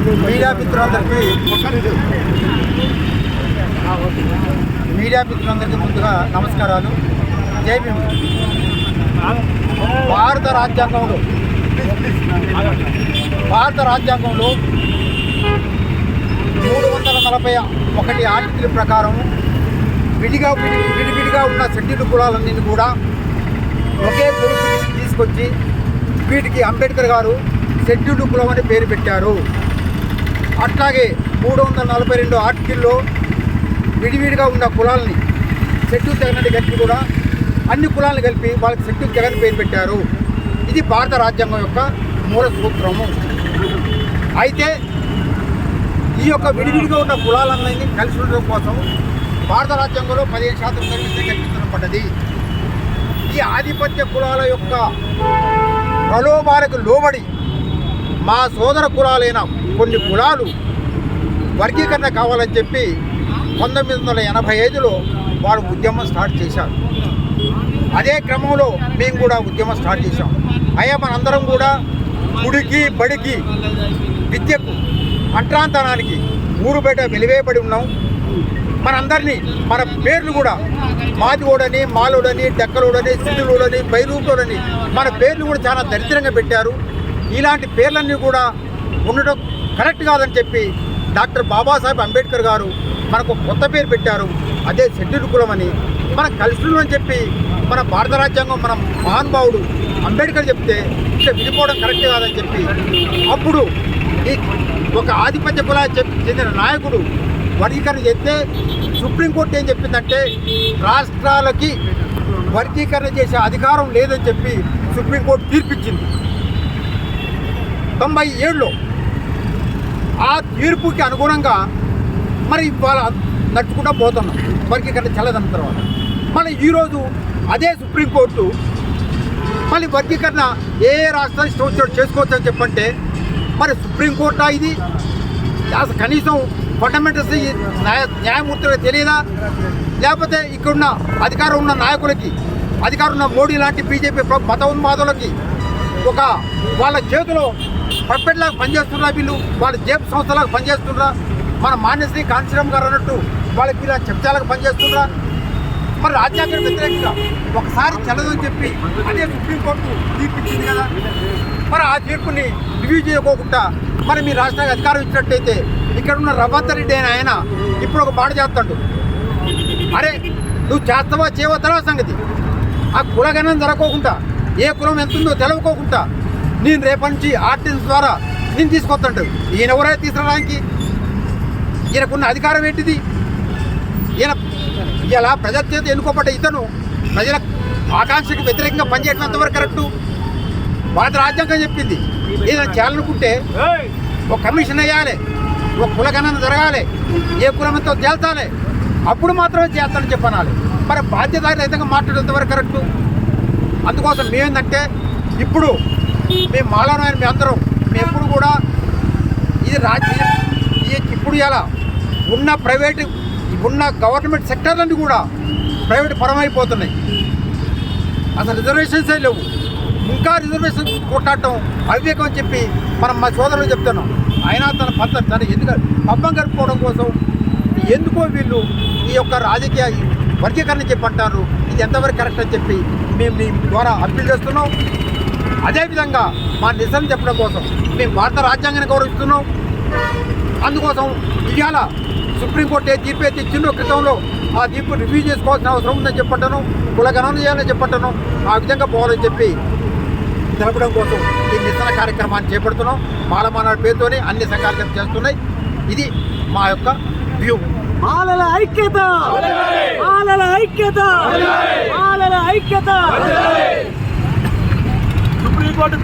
Media మిత్రులందరికీ media మిత్రులందరికీ ముందుగా నమస్కారాలు. జై భీమ్. భారత రాజ్యాంగంలో భారత రాజ్యాంగంలో మూడు వందల నలభై ఒకటి ఆర్టికల్ ప్రకారం విడిగా విడివిడిగా ఉన్న షెడ్యూల్ కులాలన్నీ కూడా ఒకే గ్రూప్ తీసుకొచ్చి వీటికి అంబేద్కర్ గారు షెడ్యూల్డ్ కులం అని పేరు పెట్టారు. అట్లాగే మూడు వందల నలభై రెండు ఆర్టికల్లో విడివిడిగా ఉన్న కులాలని షెడ్యూల్ తెగనని కలిపి కూడా అన్ని కులాలను కలిపి వాళ్ళకి షెడ్యూల్ తెగని పేరు పెట్టారు. ఇది భారత రాజ్యాంగం యొక్క మూల సూత్రము. అయితే ఈ యొక్క విడివిడిగా ఉన్న కులాలన్నీ కలిసి ఉండడం కోసం భారత రాజ్యాంగంలో పదిహేను శాతం రిజర్వేషన్ కల్పించబడ్డది ఈ ఆధిపత్య కులాల యొక్క ప్రలోభాలకు లోబడి మా సోదర కులాలైన కొన్ని కులాలు వర్గీకరణ కావాలని చెప్పి పంతొమ్మిది వందల ఎనభై ఐదులో వారు ఉద్యమం స్టార్ట్ చేశారు. అదే క్రమంలో మేము కూడా ఉద్యమం స్టార్ట్ చేశాం. అయ్యా మనందరం కూడా గుడికి బడికి విద్యకు అంట్రాంతనానికి ఊరు బయట వెలివేయబడి ఉన్నాం. మనందరినీ మన పేర్లు కూడా మాదిగోడని మాలోడని డెక్కలోడని సిద్ధులోడని బైరూపులోడని మన పేర్లు కూడా చాలా దరిద్రంగా పెట్టారు. ఇలాంటి పేర్లన్నీ కూడా ఉండడం కరెక్ట్ కాదని చెప్పి డాక్టర్ బాబాసాహెబ్ అంబేద్కర్ గారు మనకు కొత్త పేరు పెట్టారు. అదే షెడ్యూల్ కులం అని. మనం కలిసి అని చెప్పి మన భారత రాజ్యాంగం మన మహానుభావుడు అంబేద్కర్ చెప్తే ఇట్లా విడిపోవడం కరెక్ట్ కాదని చెప్పి. అప్పుడు ఈ ఒక ఆధిపత్య కులా చెందిన నాయకుడు వర్గీకరణ చేస్తే సుప్రీంకోర్టు ఏం చెప్పిందంటే రాష్ట్రాలకి వర్గీకరణ చేసే అధికారం లేదని చెప్పి సుప్రీంకోర్టు తీర్పిచ్చింది. తొంభై ఏడులో ఆ తీర్పుకి అనుగుణంగా మరి వాళ్ళ నడుచుకుంటూ పోతున్నాం. వర్గీకరణ చల్లదన్న తర్వాత. మళ్ళీ ఈరోజు అదే సుప్రీంకోర్టు మళ్ళీ వర్గీకరణ ఏ రాష్ట్రం స్టోర్ చేసుకోవచ్చు అని చెప్పంటే మరి సుప్రీంకోర్టు ఇది? అసలు కనీసం ఫండమెంటల్స్ న్యాయ న్యాయమూర్తులకు తెలియదా? లేకపోతే ఇక్కడున్న అధికారం ఉన్న నాయకులకి అధికారం ఉన్న మోడీ లాంటి బీజేపీ మత ఉన్మాదులకి ఒక వాళ్ళ చేతిలో పప్పెట్లాగా పనిచేస్తున్నారా వీళ్ళు? వాళ్ళ జేబు సంస్థలాగా పనిచేస్తున్నారా మన మాన్యశ్రీ కాంచీరామ్ గారు అన్నట్టు వాళ్ళకి ఇలా చెప్చాలకు పనిచేస్తున్నారా మరి రాజ్యాంగం వ్యతిరేకంగా ఒకసారి చల్లదని చెప్పి అదే సుప్రీంకోర్టు తీర్పిచ్చింది కదా? మరి ఆ తీర్పుని రివ్యూ చేయకోకుండా మరి మీ రాష్ట్రానికి అధికారం ఇచ్చినట్టయితే ఇక్కడ ఉన్న రవంత్ రెడ్డి అయిన ఆయన ఇప్పుడు ఒక మాట చేస్తాడు. అరే నువ్వు చేస్తావా చేయవో? తర్వాత సంగతి. ఆ కులగణం జరగకోకుండా ఏ కులం ఎంత ఉందో తెలవకోకుండా నేను రేపటి నుంచి ఆర్టిన్స్ ద్వారా నేను తీసుకొస్తాడు ఈయన ఎవరైతే తీసుకురావడానికి ఈయనకున్న అధికారం ఏంటిది? ఈయన ఇలా ప్రజల చేత ఎన్నుకోబడ్డ ఇతను ప్రజల ఆకాంక్షకు వ్యతిరేకంగా పనిచేయడం ఎంతవరకు కరెక్టు? భారత రాజ్యాంగం చెప్పింది. ఏదైనా చేయాలనుకుంటే ఒక కమిషన్ వేయాలి ఒక కులగణన జరగాలి ఏ కులం ఎంతో తేల్చాలి అప్పుడు మాత్రమే చేస్తానని చెప్పనాలి. మరి బాధ్యతారహితంగా మాట్లాడేంత వరకు కరెక్టు? అందుకోసం మేమేందంటే ఇప్పుడు మేము మాలనాయన మీ అందరం మేము ఎప్పుడు కూడా ఇది రాజ్య ఇది ఇప్పుడు ఎలా ఉన్న ప్రైవేటు ఉన్న గవర్నమెంట్ సెక్టర్లన్నీ కూడా ప్రైవేట్ పరమైపోతున్నాయి. అసలు రిజర్వేషన్సే లేవు. ఇంకా రిజర్వేషన్ కొట్టాడటం అవివేకం అని చెప్పి మనం మా సోదరులు చెప్తున్నాం. అయినా తన పంత తన ఎందుకు పబ్బం గడుపుకోవడం కోసం ఎందుకో వీళ్ళు ఈ యొక్క రాజకీయ వర్గీకరణ చెప్పి అంటారు. ఇది ఎంతవరకు కరెక్ట్ అని చెప్పి మేము మీ ద్వారా అప్పీల్ చేస్తున్నాం. అదేవిధంగా మా నిజం చెప్పడం కోసం మేము భారత రాజ్యాంగాన్ని గౌరవిస్తున్నాం. అందుకోసం ఇవాళ సుప్రీంకోర్టు ఏ తీర్పు అయితే ఇచ్చిందో క్రితంలో ఆ తీర్పు రివ్యూ చేసుకోవాల్సిన అవసరం ఉందని చెప్పంటాను కులగణన చేయాలని చెప్పంటాను ఆ విధంగా పోవాలని చెప్పి తెలపడం కోసం ఈ నిరసన కార్యక్రమాన్ని చేపడుతున్నాం. మాలమానాడు పేరుతోనే అన్ని సంఘాలు చేస్తున్నాయి. ఇది మా యొక్క వ్యూ. మాలల ఐక్యత! మాలల ఐక్యత! మాలల ఐక్యత! brought